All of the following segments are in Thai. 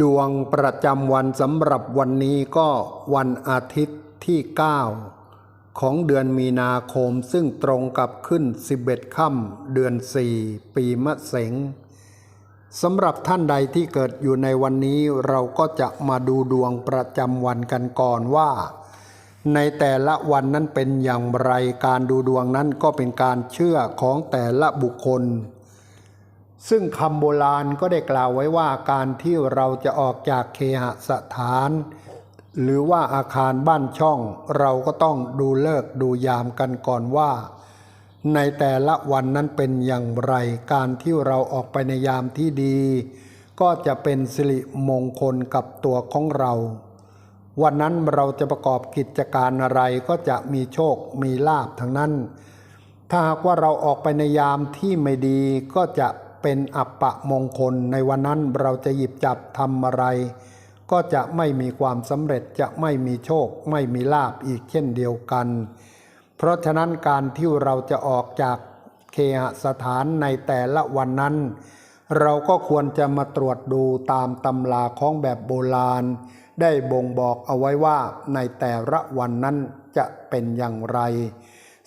ดวงประจำวันสำหรับวันนี้ก็วันอาทิตย์ที่ 9 ของเดือนมีนาคมซึ่งตรงกับขึ้น 11 ค่ำเดือน 4 ปีมะเสงสำหรับท่านใดที่เกิดอยู่ในวันนี้เราก็จะมาดูดวงประจำวันกันก่อนว่า ในแต่ละวันนั้นเป็นอย่างไรการดูดวงนั้นก็เป็นการเชื่อของแต่ละบุคคล ซึ่งคำโบราณก็ได้กล่าวไว้ว่าการที่เราจะออกจากเคหสถาน หรือว่าอาคารบ้านช่อง เราก็ต้องดูเลิกดูยามกันก่อนว่า ในแต่ละวันนั้นเป็นอย่างไร การที่เราออกไปในยามที่ดี ก็จะเป็นสิริมงคลกับตัวของเรา วันนั้นเราจะประกอบกิจการอะไรก็จะมีโชคมีลาภทั้งนั้น ถ้าหากว่าเราออกไปในยามที่ไม่ดีก็จะ เป็นอัปปะมงคลในวันนั้นเราจะหยิบจับทำอะไร ก็จะไม่มีความสำเร็จจะไม่มีโชค ไม่มีลาภอีกเช่นเดียวกัน เพราะฉะนั้นการที่เราจะออกจากเคหสถานในแต่ละวันนั้น เราก็ควรจะมาตรวจดูตามตำราของแบบโบราณ ได้บ่งบอกเอาไว้ว่าในแต่ละวันนั้นจะเป็นอย่างไร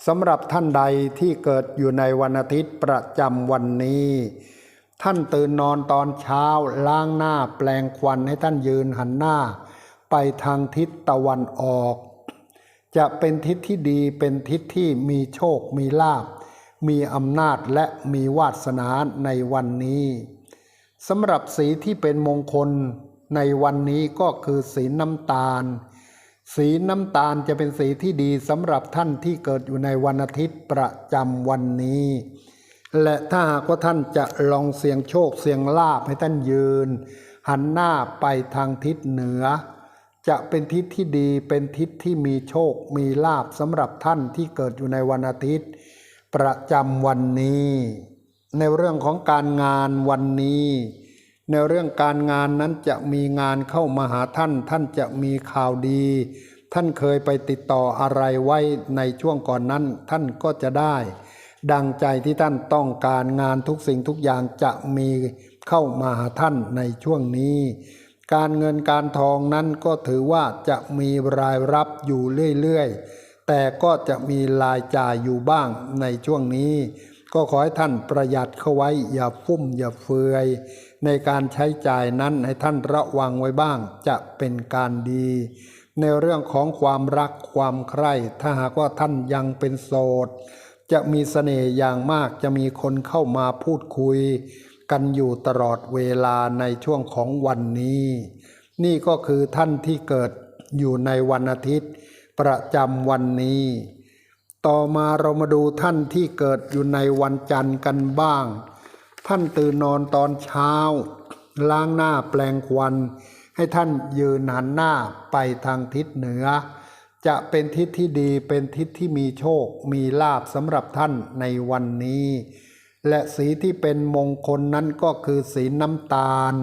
สำหรับท่านใดที่เกิดอยู่ในวันอาทิตย์ประจำวันนี้ ท่านตื่นนอนตอนเช้าล้างหน้าแปลงควันให้ท่านยืนหันหน้า ไปทางทิศตะวันออก จะเป็นทิศที่ดีเป็นทิศที่มีโชคมีลาภมีอำนาจและมีวาสนาในวันนี้สำหรับสีที่เป็นมงคลในวันนี้ก็คือสีน้ำตาล สีน้ำตาลจะเป็นสีที่ดีสำหรับท่านที่เกิดอยู่ในวันอาทิตย์ประจำวันนี้ และถ้าหากว่าท่านจะลองเสี่ยงโชคเสี่ยงลาภให้ท่านยืน หันหน้าไปทางทิศเหนือ จะเป็นทิศที่ดีเป็นทิศที่มีโชคมีลาภสำหรับท่านที่เกิดอยู่ในวันอาทิตย์ ประจำวันนี้ ในเรื่องของการงานวันนี้ ในเรื่องการงานนั้นจะมีงานเข้ามาหาท่าน ท่านจะมีข่าวดี ท่านเคยไปติดต่ออะไรไว้ในช่วงก่อนนั้น ท่านก็จะได้ ดังใจที่ท่านต้องการงานทุกสิ่งทุกอย่างจะมีเข้ามาหาท่านในช่วงนี้ การเงินการทองนั้นก็ถือว่าจะมีรายรับอยู่เรื่อยๆแต่ก็จะมีรายจ่ายอยู่บ้างในช่วงนี้ ก็ขอให้ท่านประหยัดเข้าไว้ อย่าฟุ่มอย่าเฟือย ในการใช้จ่ายนั้นให้ท่านระวังไว้บ้าง จะเป็นการดี ในเรื่องของความรักความใคร่ ถ้าหากว่าท่านยังเป็นโสด จะมีเสน่ห์อย่างมากจะมีคนเข้ามาพูดคุย กันอยู่ตลอดเวลาในช่วงของวันนี้ นี่ก็คือท่านที่เกิดอยู่ในวันอาทิตย์ ประจำวันนี้ ต่อมาเรามาดูท่านที่เกิดอยู่ในวันจันทร์กันบ้าง ท่านตื่นนอนตอนเช้า ล้างหน้าแปลงควัน ให้ท่านยืนหันหน้าไปทางทิศเหนือ จะเป็นทิศที่ดีเป็นทิศที่มีโชค มีลาบสำหรับท่านในวันนี้ และสีที่เป็นมงคลนั้นก็คือสีน้ำตาล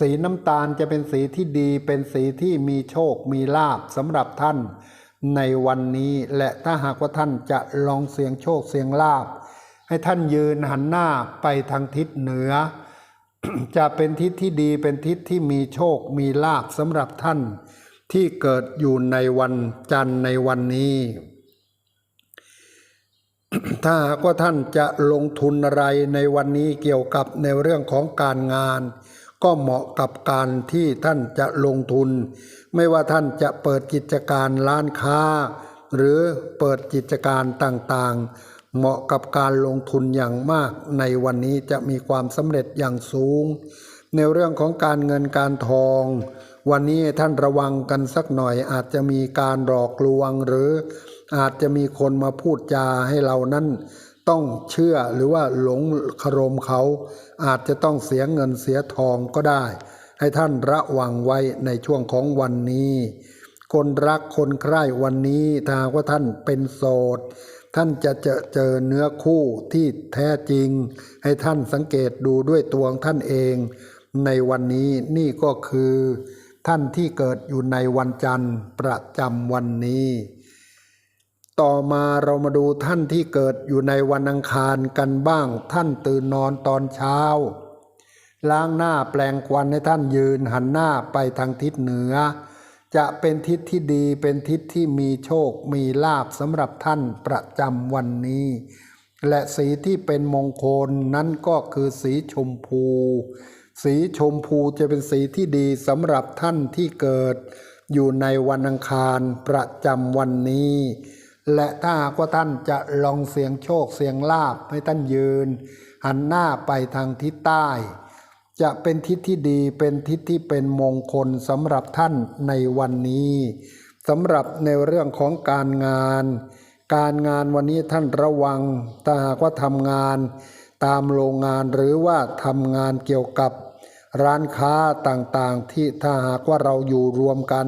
สีน้ำตาลจะเป็นสีที่ดีเป็นสีที่มีโชค มีลาบสำหรับท่าน ในวันนี้และถ้าหากว่าท่านจะลองเสียงโชคเสียงลาบ ให้ท่านยืนหันหน้าไปทางทิศเหนือ จะเป็นทิศที่ดีเป็นทิศที่มีโชคมีลาบสำหรับท่านที่เกิดอยู่ในวันจันทร์ในวันนี้ ถ้าหากว่าท่านจะลงทุนอะไรในวันนี้เกี่ยวกับในเรื่องของการงาน ก็เหมาะกับการที่ท่านจะลงทุน ไม่ว่าท่านจะเปิดกิจการร้านค้า หรือเปิดกิจการต่างๆ เหมาะกับการลงทุนอย่างมาก ในวันนี้จะมีความสำเร็จอย่างสูง ในเรื่องของการเงินการทอง วันนี้ท่านระวังกันสักหน่อยอาจจะมีการหลอกลวงหรืออาจจะมีคนมาพูดจาให้เรานั้น ต้องเชื่อหรือว่าหลงคารมเขา อาจจะต้องเสียเงินเสียทองก็ได้ ให้ท่านระวังไว้ในช่วงของวันนี้ คนรักคนใคร่วันนี้ถ้าว่าท่านเป็นโสด ท่านจะเจอเจอเนื้อคู่ที่แท้จริง ให้ท่านสังเกตดูด้วยตัวของท่านเอง ในวันนี้นี่ก็คือ ท่านที่เกิดอยู่ในวันจันทร์ประจำวันนี้ ต่อมาเรามาดูท่านที่เกิดอยู่ในวันอังคารกันบ้าง ท่านตื่นนอนตอนเช้า ล้างหน้าแปลงควันให้ท่านยืนหันหน้าไปทางทิศเหนือ จะเป็นทิศที่ดีเป็นทิศที่มีโชคมีลาบสำหรับท่านประจำวันนี้ และสีที่เป็นมงคลนั้นก็คือสีชมพู สีชมพูจะเป็นสีที่ดีสำหรับท่านที่เกิด อยู่ในวันอังคารประจำวันนี้ และถ้าหากว่าท่านจะลองเสียงโชคเสียงลาบให้ท่านยืน หันหน้าไปทางทิศใต้ จะเป็นทิศที่ดีเป็นทิศที่เป็นมงคลสำหรับท่านในวันนี้สำหรับในเรื่องของการงาน การงานวันนี้ท่านระวังถ้าหากว่าทำงาน ตามโรงงานหรือว่าทำงานเกี่ยวกับร้านค้าต่างๆ ที่ถ้าหากว่าเราอยู่รวมกัน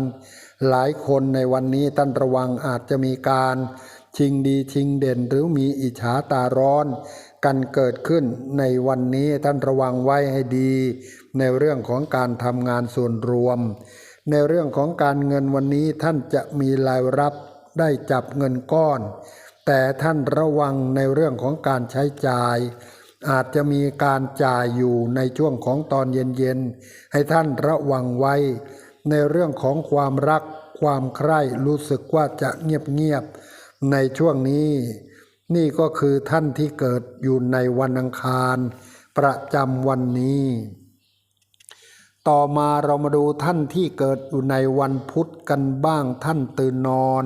หลายคนในวันนี้ท่านระวังอาจจะมีการชิงดีชิงเด่นหรือมีอิจฉาตาร้อน กันเกิดขึ้นในวันนี้ท่านระวังไว้ให้ดี ในเรื่องของการทำงานส่วนรวม ในเรื่องของการเงินวันนี้ท่านจะมีรายรับได้จับเงินก้อน แต่ท่านระวังในเรื่องของการใช้จ่าย อาจจะมีการจ่ายอยู่ในช่วงของตอนเย็นๆให้ท่านระวังไว้ ในเรื่องของความรักความใคร่รู้สึกว่าจะเงียบๆในช่วงนี้ นี่ก็คือท่านที่เกิดอยู่ในวันอังคาร ประจำวันนี้ ต่อมาเรามาดูท่านที่เกิดอยู่ในวันพุธกันบ้างท่านตื่นนอน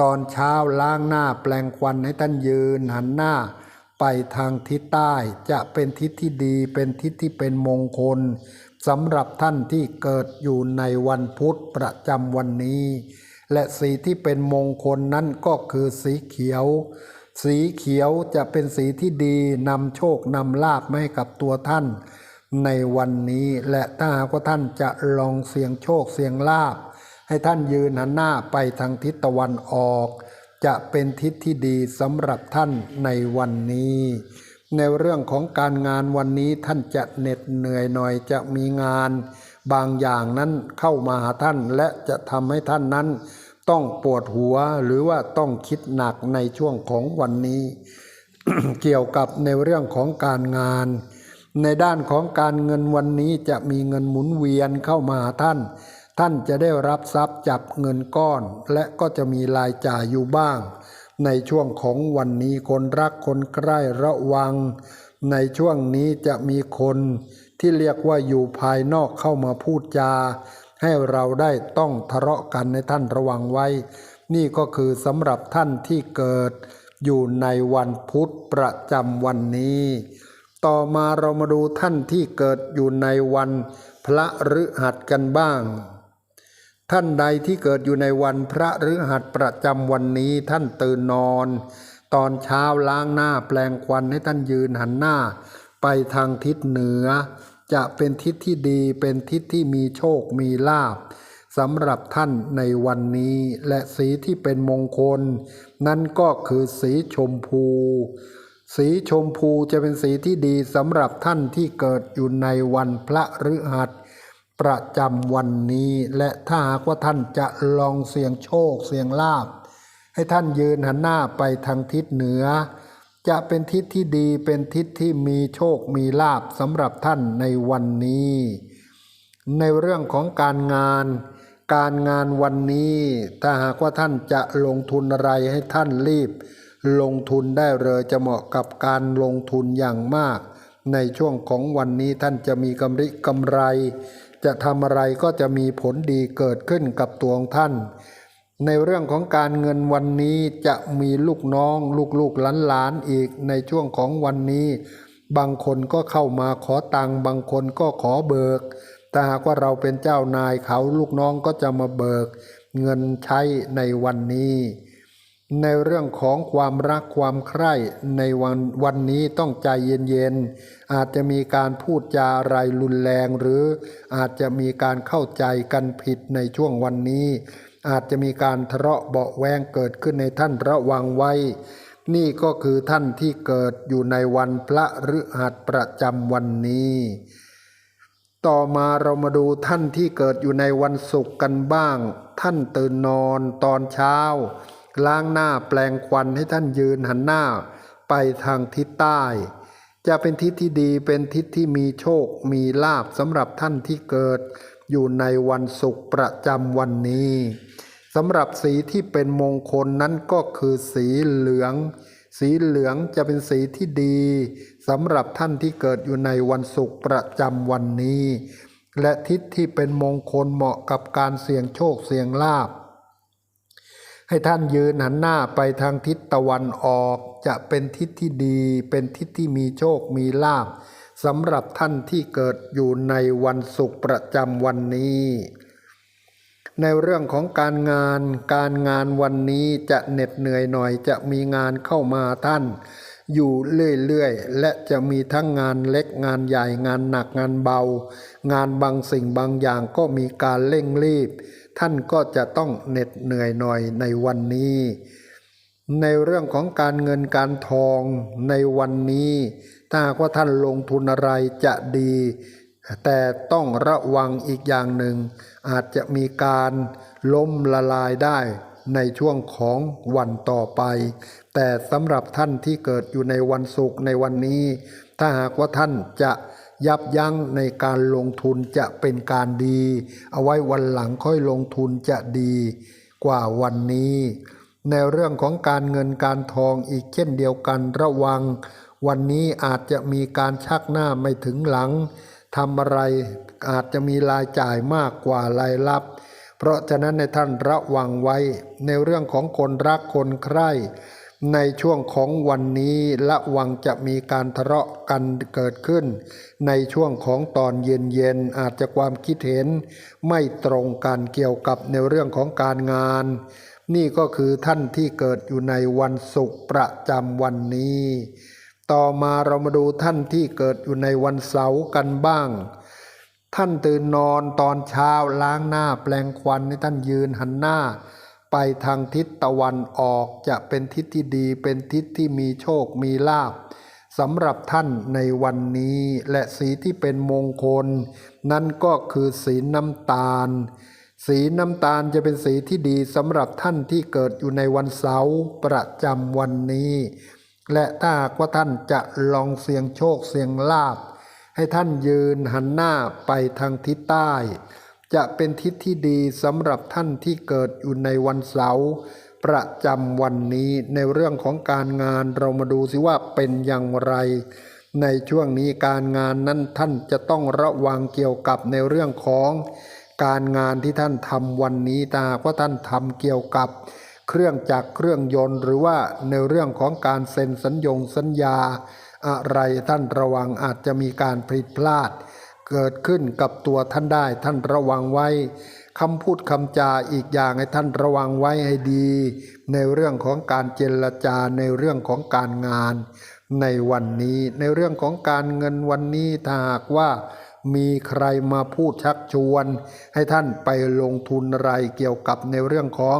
ตอนเช้าล้างหน้าแปลงควันให้ท่านยืนหันหน้าไปทางทิศใต้จะเป็นทิศที่ดีเป็นทิศที่เป็นมงคล สำหรับท่านที่เกิดอยู่ในวันพุธประจำวันนี้ และสีที่เป็นมงคลนั้นก็คือสีเขียว สีเขียวจะเป็นสีที่ดีนำโชคนำลาภมาให้กับตัวท่าน ในวันนี้และถ้าหากว่าท่านจะลองเสี่ยงโชคเสี่ยงลาภให้ท่านยืนหันหน้าไปทางทิศตะวันออก จะเป็นทิศที่ดีสำหรับท่านในวันนี้ ในเรื่องของการงานวันนี้ท่านจะเหน็ดเหนื่อยหน่อยจะมีงานบางอย่างนั้นเข้ามาหาท่านและจะทำให้ท่านนั้น ต้องปวดหัวหรือว่าต้องคิดหนักในช่วงของวันนี้ เกี่ยวกับในเรื่องของการงาน ในด้านของการเงินวันนี้จะมีเงินหมุนเวียนเข้ามาหาท่าน ท่านจะได้รับทรัพย์จับเงินก้อน และก็จะมีรายจ่ายอยู่บ้าง ในช่วงของวันนี้คนรักคนใกล้ระวัง ในช่วงนี้จะมีคนที่เรียกว่าอยู่ภายนอกเข้ามาพูดจา ให้เราได้ต้องทะเลาะกันในท่านระวังไว้ นี่ก็คือสำหรับท่านที่เกิด อยู่ในวันพุธประจำวันนี้ ต่อมาเรามาดูท่านที่เกิดอยู่ในวัน พระฤหัสกันบ้าง ท่านใดที่เกิดอยู่ในวันพระฤหัสประจำวันนี้ท่านตื่นนอน ตอนเช้าล้างหน้าแปลงควันให้ท่านยืนหันหน้า ไปทางทิศเหนือ จะเป็นทิศที่ดีเป็นทิศที่มีโชคมีลาภสำหรับท่านในวันนี้และสีที่เป็นมงคล นั่นก็คือสีชมพู สีชมพูจะเป็นสีที่ดีสำหรับท่านที่เกิดอยู่ในวันพระฤหัส ประจำวันนี้ และถ้าหากว่าท่านจะลองเสี่ยงโชคเสี่ยงลาภให้ท่านยืนหันหน้าไปทางทิศเหนือ จะเป็นทิศที่ดีเป็นทิศที่มีโชคมีลาภสำหรับท่านในวันนี้ ในเรื่องของการงาน การงานวันนี้ ถ้าหากว่าท่านจะลงทุนอะไรให้ท่านรีบ ลงทุนได้เลยจะเหมาะกับการลงทุนอย่างมาก ในช่วงของวันนี้ท่านจะมีกำไรกำไร จะทำอะไรก็จะมีผลดีเกิดขึ้นกับตัวของท่าน ในเรื่องของการเงินวันนี้จะมีลูกน้อง ลูกๆหลานๆอีกในช่วงของวันนี้ บางคนก็เข้ามาขอตังค์บางคนก็ขอเบิกแต่หากว่าเราเป็นเจ้านายเขาลูกน้องก็จะมาเบิก เงินใช้ในวันนี้ ในเรื่องของความรักความใคร่ในวันวันนี้ต้องใจเย็นๆ อาจจะมีการพูดจาอะไรรุนแรง หรืออาจจะมีการเข้าใจกันผิดในช่วงวันนี้ อาจจะมีการทะเลาะเบาแวงเกิดขึ้นในท่านระวังไว้ นี่ก็คือท่านที่เกิดอยู่ในวันพระฤหัสประจำวันนี้ต่อมาเรามาดูท่านที่เกิดอยู่ในวันศุกร์กันบ้าง ท่านตื่นนอนตอนเช้า ล้างหน้าแปลงควันให้ท่านยืนหันหน้าไปทางทิศใต้ จะเป็นทิศที่ดีเป็นทิศที่มีโชคมีลาบสำหรับท่านที่เกิด อยู่ในวันศุกร์ประจำวันนี้สำหรับสีที่เป็นมงคลนั้นก็คือสีเหลือง สีเหลืองจะเป็นสีที่ดีสำหรับท่านที่เกิดอยู่ในวันศุกร์ประจำวันนี้ และทิศที่เป็นมงคลเหมาะกับการเสี่ยงโชคเสี่ยงลาบ ให้ท่านยืนหันหน้าไปทางทิศตะวันออกจะเป็นทิศที่ดี เป็นทิศที่มีโชคมีลาบสำหรับท่านที่เกิดอยู่ในวันศุกร์ประจำวันนี้ ในเรื่องของการงานการงานวันนี้จะเหน็ดเหนื่อยหน่อยจะมีงานเข้ามาท่าน อยู่เรื่อยๆ และจะมีทั้งงานเล็กงานใหญ่งานหนักงานเบา งานบางสิ่งบางอย่างก็มีการเร่งรีบ ท่านก็จะต้องเหน็ดเหนื่อยหน่อยในวันนี้ ในเรื่องของการเงินการทองในวันนี้ ถ้าว่าท่านลงทุนอะไรจะดี แต่ต้องระวังอีกอย่างหนึ่ง อาจจะมีการล้มละลายได้ในช่วงของวันต่อไป แต่สำหรับท่านที่เกิดอยู่ในวันศุกร์ในวันนี้ ถ้าหากว่าท่านจะ ยับยั้งในการลงทุนจะเป็นการดี เอาไว้วันหลังค่อยลงทุนจะดีกว่าวันนี้ ในเรื่องของการเงินการทองอีกเช่นเดียวกันระวัง วันนี้อาจจะมีการชักหน้าไม่ถึงหลังทำอะไรอาจจะมีรายจ่ายมากกว่ารายรับ เพราะฉะนั้นในท่านระวังไว้ในเรื่องของคนรักคนใคร่ ในช่วงของวันนี้ระวังจะมีการทะเลาะกันเกิดขึ้น ในช่วงของตอนเย็นๆอาจจะความคิดเห็น ไม่ตรงกันเกี่ยวกับในเรื่องของการงาน นี่ก็คือท่านที่เกิดอยู่ในวันศุกร์ประจำวันนี้ ต่อมาเรามาดูท่านที่เกิดอยู่ในวันเสาร์กันบ้าง ท่านตื่นนอนตอนเช้าล้างหน้าแปลงควันให้ท่านยืนหันหน้า ไปทางทิศตะวันออกจะเป็นทิศที่ดี เป็นทิศที่มีโชคมีลาภสำหรับท่านในวันนี้และสีที่เป็นมงคล นั่นก็คือสีน้ำตาล สีน้ำตาลจะเป็นสีที่ดีสำหรับท่านที่เกิดอยู่ในวันเสาร์ประจำวันนี้ และถ้าหากว่าท่านจะลองเสี่ยงโชคเสี่ยงลาภให้ท่านยืนหันหน้าไปทางทิศใต้ จะเป็นทิศที่ดีสำหรับท่านที่เกิดอยู่ในวันเสาร์ประจำวันนี้ในเรื่องของการงานเรามาดูสิว่าเป็นอย่างไร ในช่วงนี้การงานนั้นท่านจะต้องระวังเกี่ยวกับในเรื่องของการงานที่ท่านทำวันนี้ตาว่าท่านทำเกี่ยวกับเครื่องจักรเครื่องยนต์ หรือว่าในเรื่องของการเซ็นสัญญงสัญญา อะไรท่านระวังอาจจะมีการผิดพลาด เกิดขึ้นกับตัวท่านได้ท่านระวังไว้คำพูดคำจาอีกอย่างให้ท่านระวังไว้ให้ดี ในเรื่องของการเจรจาในเรื่องของการงาน ในวันนี้ในเรื่องของการเงินวันนี้ถ้าหากว่ามีใครมาพูดชักชวน ให้ท่านไปลงทุนอะไรเกี่ยวกับในเรื่องของ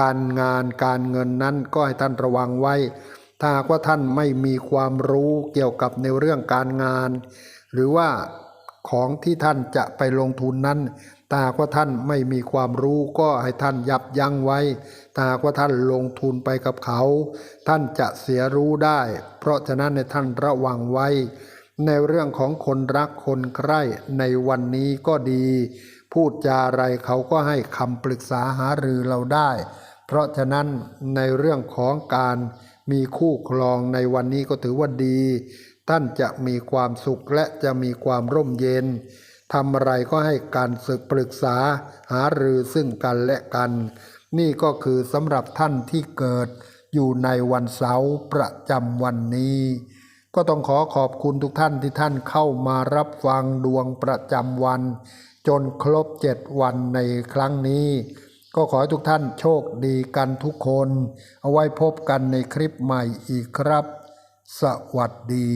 การงานการเงินนั้นก็ให้ท่านระวังไว้ ถ้าหากว่าท่านไม่มีความรู้เกี่ยวกับในเรื่องการงาน หรือว่า ของที่ท่านจะไปลงทุนนั้นถ้ากว่าท่านไม่มีความรู้ก็ให้ท่านยับยั้งไว้ถ้าหากว่าท่านลงทุนไปกับเขา ท่านจะเสียรู้ได้ เพราะฉะนั้นในท่านระวังไว้ ในเรื่องของคนรักคนใคร่ในวันนี้ก็ดี พูดจาอะไรเขาก็ให้คำปรึกษาหารือเราได้ เพราะฉะนั้นในเรื่องของการมีคู่ครองในวันนี้ก็ถือว่าดี ท่านจะมีความสุขและจะมีความร่มเย็นทำอะไรก็ให้การศึกปรึกษาหารือซึ่งกันและกัน นี่ก็คือสำหรับท่านที่เกิดอยู่ในวันเสาร์ประจำวันนี้ ก็ต้องขอขอบคุณทุกท่านที่ท่านเข้ามารับฟังดวงประจำวัน จนครบเจ็ดวันในครั้งนี้ ก็ขอให้ทุกท่านโชคดีกันทุกคน เอาไว้พบกันในคลิปใหม่อีกครับ สวัสดี